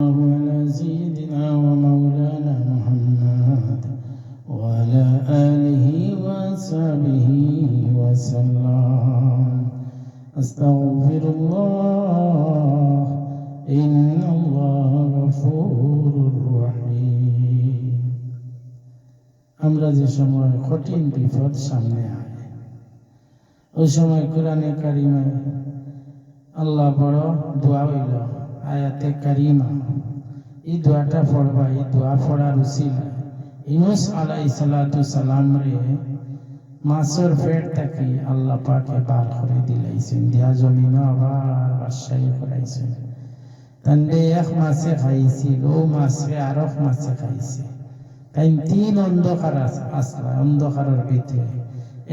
على سيدنا ومولانا محمد وعلى آله وصحبه وسلم أستغفر الله إن الله غفور رحيم আমরা যে সময় কঠিন বিপদ সামনে আয় ওই সময় কোরআনে কারিমায় আল্লাহ বড় দোয়া হইল আয়াতে কারিমা। এই দোয়াটা পড়বা, এই দোয়া পড়ার উচিত ইনুস আলাই সালাতু সালাম রে, মাসর পেট থাকি আল্লাহ পাকে বার করে দিলাইছেন। দিয়া জমিন আবার বাদশাহী করাইছেন। তান্ডে এক মাসে খাইছিল ও মাসে, আর এক মাসে খাইছে। তাই তিন অন্ধকার আসলা, অন্ধকারের ভিতরে।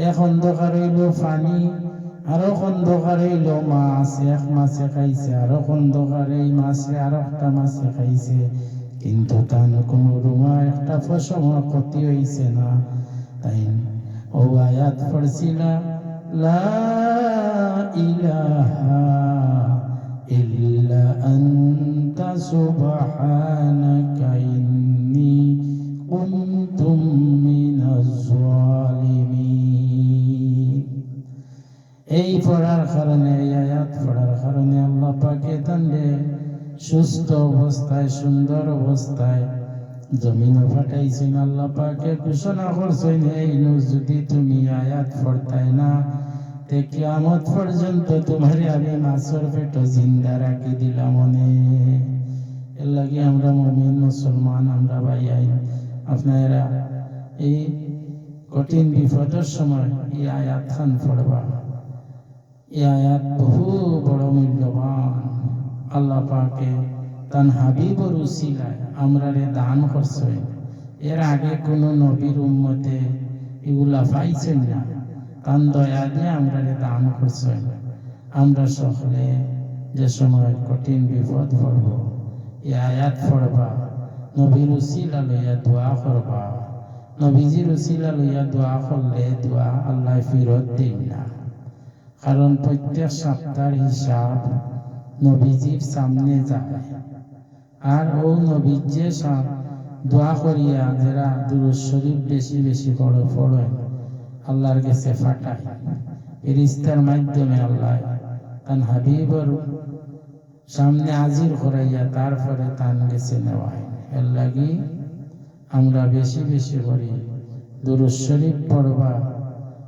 এক অন্ধকার হইল পানি আরও অন্ধকার হইল মাছ এক মাছে খাইছে আরও অন্ধকার এই মাছে আর একটা মাছে খাইছে। কিন্তু তান কোনো রুমা, একটা ফসম ক্ষতি হইছে না। তাই ও আয়াত পড়ছিল লা ইলাহা ইল্লা এই পড়ার কারণে, এই আয়াত পড়ার কারণে আল্লাহ পাকে তান্ডে সুস্থ অবস্থায়, সুন্দর অবস্থায় জমিন ফাটাইছেন। আল্লাহ পাকে ঘোষণা করছেন, এই নুস যদি তুমি আয়াত পড়তাই না, তে কিয়ামত পর্যন্ত তোমারে আমি মাসর পেট জিন্দা রাখি দিলাম মনে। এর লাগে আমরা মমিন, মুসলমান, আমরা ভাই আই আপনারা এই কঠিন বিপদের সময় এই আয়াত খান পড়বা। এই আয়াত বহু বড় মূল্যবান। আল্লাহ পাকে তান হাবিবর উসিলায় আমরা রে দান করছেন এর আগে কোনো নবীর উম্মতে এগুলা পাইছেন না। তান দয়া দিয়ে আমরা রে দান করছেন আমরা সকলে যে সময় কঠিন বিপদ পড়ব এই আয়াত পড়বা নবীর উসিলা লইয়া দোয়া করবা। নবীজির উসিলা লইয়া দোয়া করলে দোয়া আল্লাহ ফিরত দিন না। কারণ প্রত্যেক সপ্তাহের হিসাব নবীজির সামনে যায়। আর ও নবীর যে সব দোয়া করিয়া যারা দুরুজ শরীফ বেশি বেশি বড় পড়ে, আল্লাহর কাছে ফাটায়। ফিরিস্তার মাধ্যমে আল্লাহ তান হাবিবর সামনে হাজির করাইয়া তারপরে তান গেছে নেওয়ায়। এর লাগি আমরা বেশি বেশি করি দুরুজ শরীফ পড়বা,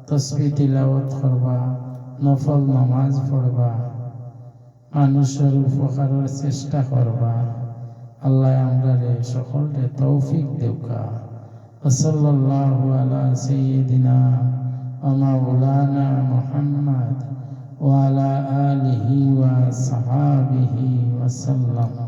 তসবি তিলাওয়াত করবা নফল নামাজ পড়বা। মানুষের উপকারের চেষ্টা করবা। আল্লাহ আমরা রে সকলকে তৌফিক দেউকা। ওসল্লাল্লাহু আলা মুহাম্মদ ওয়া আলা আলিহি ওয়া সাহাবিহি ওয়া সাল্লাম।